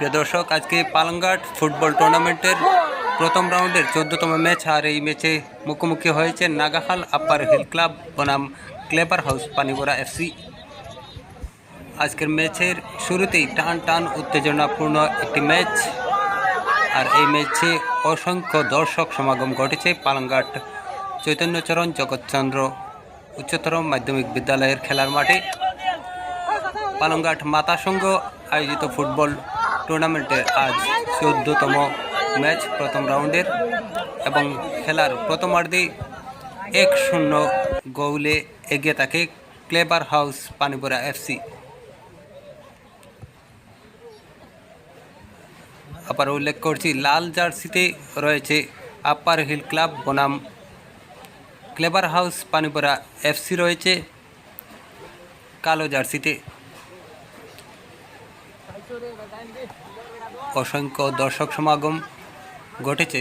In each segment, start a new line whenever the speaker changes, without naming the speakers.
প্রিয় দর্শক, আজকে পালংঘাট ফুটবল টুর্নামেন্টের প্রথম রাউন্ডের চোদ্দতম ম্যাচ আর এই ম্যাচে মুখোমুখি হয়েছে নাগাহাল আপার হিল ক্লাব বনাম ক্লেপার হাউস পানিবোরা এফসি আজকের ম্যাচের শুরুতেই টান টান উত্তেজনাপূর্ণ একটি ম্যাচ আর এই ম্যাচে অসংখ্য দর্শক সমাগম ঘটেছে পালংঘাট চৈতন্যচরণ জগৎচন্দ্র উচ্চতর মাধ্যমিক বিদ্যালয়ের খেলার মাঠে। পালংঘাট মাতা সংঘ আয়োজিত ফুটবল টুর্নামেন্টের আজ চোদ্দতম ম্যাচ প্রথম রাউন্ডের এবং খেলার প্রথমার্ধে এক শূন্য গোলে এগিয়ে থাকে ক্লেবার হাউস পানিপুরা এফসি আবার উল্লেখ করছি, লাল জার্সিতে রয়েছে আপার হিল ক্লাব বনাম। ক্লেবার হাউস পানিপুরা এফসি রয়েছে কালো জার্সিতে। অসংখ্য দর্শক সমাগম ঘটেছে।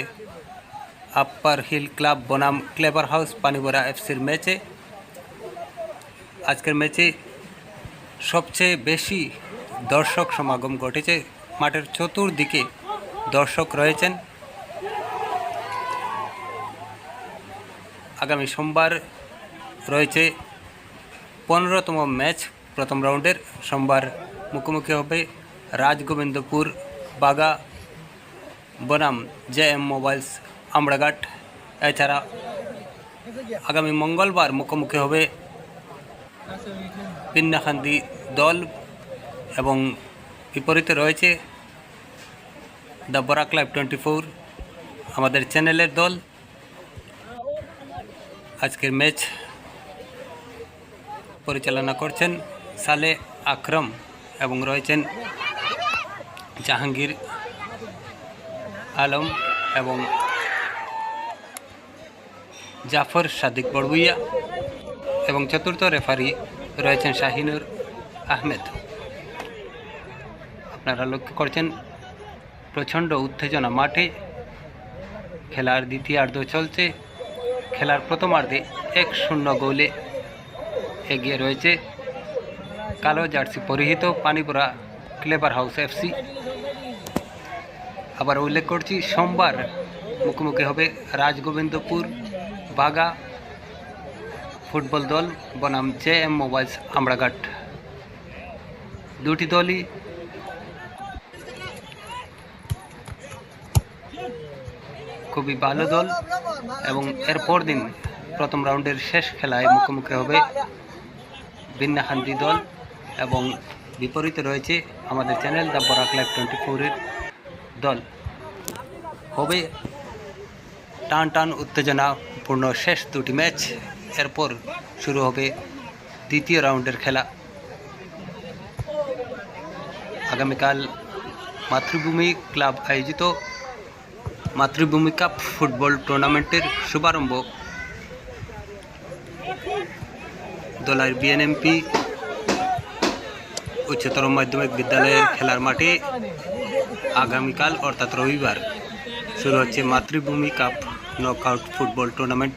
আপ্পার হিল ক্লাব বনাম ক্লেবার হাউস, পানিবরা এফসির ম্যাচে। আজকের ম্যাচে সবচেয়ে বেশি দর্শক সমাগম ঘটেছে। মাঠের চতুর্দিকে দর্শক রয়েছেন। আগামী সোমবার রয়েছে পনেরোতম ম্যাচ প্রথম রাউন্ডের। সোমবার মুখোমুখি হবে রাজগোবিন্দপুর বাগা বনাম জে এম মোবাইলস আমড়াঘাট এছাড়া আগামী মঙ্গলবার মুখোমুখি হবে পিন্নাখান্দি দল এবং বিপরীতে রয়েছে the Barak live twenty four আমাদের চ্যানেলের দল আজকের ম্যাচ পরিচালনা করছেন সালে আকরম এবং রয়েছেন জাহাঙ্গীর আলম এবং জাফর সাদিক বড়বুইয়া এবং চতুর্থ রেফারি রয়েছেন শাহিনুর আহমেদ। আপনারা লক্ষ্য করছেন, প্রচণ্ড উত্তেজনা। মাঠে খেলার দ্বিতীয়ার্ধ চলছে। খেলার প্রথমার্ধে এক শূন্য গোলে এগিয়ে রয়েছে কালো জার্সি পরিহিত পানিপুরা ক্লেবার হাউস এফসি আবার উল্লেখ করছি, সোমবার মুখোমুখি হবে রাজগোবিন্দপুর বাগা ফুটবল দল, বনাম জে এম মোবাইলস আমড়াঘাট। দুটি দলই খুবই ভালো দল এবং এরপর দিন প্রথম রাউন্ডের শেষ খেলায় মুখোমুখি হবে বিন্নাখান্দি দল এবং বিপরীতে রয়েছে আমাদের channel the Barak live twenty ফোরের দল। হবে টান টান উত্তেজনাপূর্ণ শেষ দুটি ম্যাচ। এরপর শুরু হবে দ্বিতীয় রাউন্ডের খেলা। আগামীকাল মাতৃভূমি ক্লাব আয়োজিত মাতৃভূমি কাপ ফুটবল টুর্নামেন্টের শুভারম্ভ। দোলার বিএনএমপি উচ্চতর মাধ্যমিক বিদ্যালয়ের খেলার মাঠে আগামীকাল অর্থাৎ রবিবার শুরু হচ্ছে মাতৃভূমি কাপ নকআউট ফুটবল টুর্নামেন্ট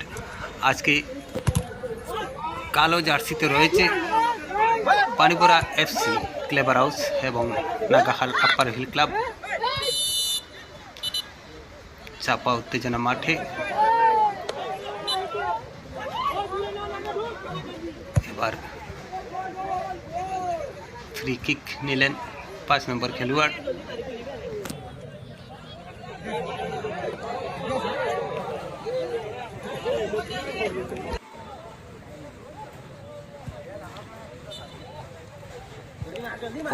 আজকে কালো জার্সিতে রয়েছে পানিপুরা এফসি ক্লেবার হাউস এবং নাগাহাল আপার হিল ক্লাব চাপা উত্তেজনা মাঠে এবার ফ্রি কিক নিলেন পাঁচ নম্বর খেলোয়াড়।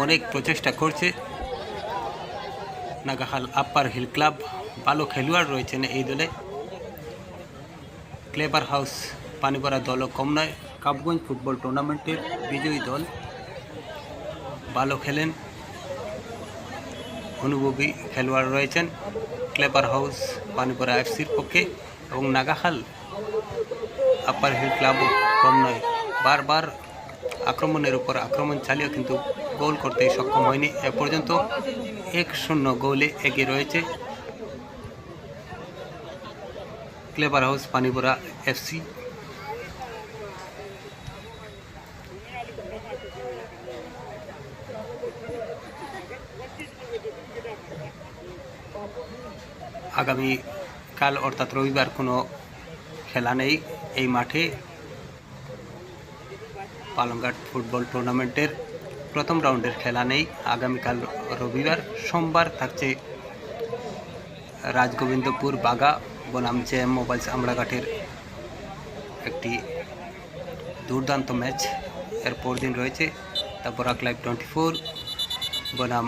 অনেক প্রচেষ্টা করছে। নাগাহাল আপার হিল ক্লাব ভালো খেলোয়াড় রয়েছেন এই দলে। ক্লেবার হাউস পানিপড়া দলও কম নয়। কাপগঞ্জ ফুটবল টুর্নামেন্টের বিজয়ী দল। ভালো খেলেন। অনুভবী খেলোয়াড় রয়েছেন ক্লেপার হাউস পানিপড়া এফসির পক্ষে এবং নাগাহাল আপার হিল ক্লাবও কম নয়। বারবার আক্রমণের উপর আক্রমণ চালিয়েও কিন্তু গোল করতে সক্ষম হয়নি। এ পর্যন্ত এক শূন্য গোলে এগিয়ে রয়েছে ক্লেবার হাউস পানিপুরা এফসি। আগামী কাল অর্থাৎ রবিবার কোনো খেলা নেই এই মাঠে পালংঘাট ফুটবল টুর্নামেন্টের প্রথম রাউন্ডের খেলা নেই। আগামীকাল রবিবার, সোমবার থাকছে রাজগোবিন্দপুর বাগা বনাম জেএম মোবাইলস আমড়াঘাটের একটি দুর্দান্ত ম্যাচ। এর পরদিন রয়েছে তারপর লাইভ টোয়েন্টি ফোর বনাম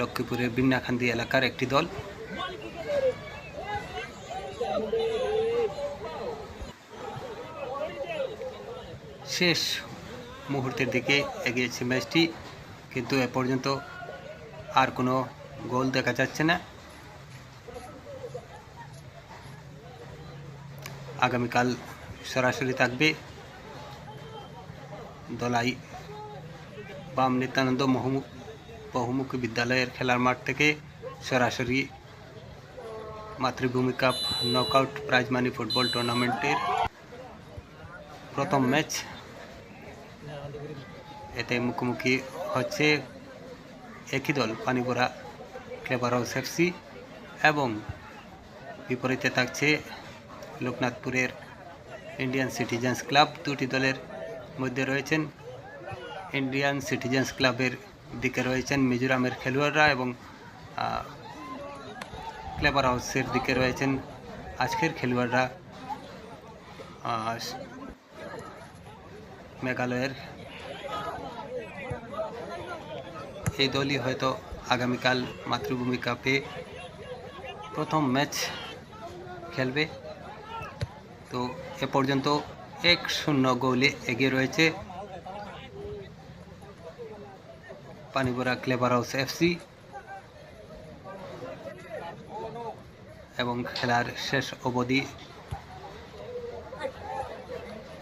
লক্ষ্মীপুরের বিন্নাখান্দি এলাকার একটি দল। শেষ মুহূর্তের দিকে এগিয়েছে ম্যাচটি, কিন্তু এ পর্যন্ত আর কোনো গোল দেখা যাচ্ছে না। আগামীকাল সরাসরি থাকবে দলাই বাম নিত্যানন্দ মহমুখ বহুমুখী বিদ্যালয়ের খেলার মাঠ থেকে সরাসরি Matribhumi cup knockout prize money football টুর্নামেন্টের প্রথম ম্যাচ। এতে মুখোমুখি হচ্ছে একই দল পানিপোড়া ক্লেবার হাউস এফসি এবং বিপরীতে থাকছে লোকনাথপুরের ইন্ডিয়ান সিটিজেন্স ক্লাব। দুটি দলের মধ্যে রয়েছেন ইন্ডিয়ান সিটিজেন্স ক্লাবের দিকে রয়েছেন মিজোরামের খেলোয়াড়রা এবং ক্লেবার হাউসের দিকে রয়েছেন আজকের খেলোয়াড়রা। মেঘালয়ের এই দলই হয়তো আগামীকাল মাতৃভূমি কাপে প্রথম ম্যাচ খেলবে। তো এ পর্যন্ত এক শূন্য গোলে এগিয়ে রয়েছে পানিপুরা ক্লেবার হাউস এফসি এবং খেলার শেষ অবধি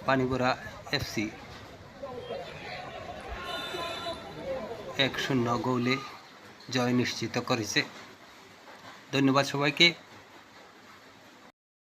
পানিপুরা এফসি। এক শূন্য গোলে জয় নিশ্চিত করেছে। ধন্যবাদ সবাইকে।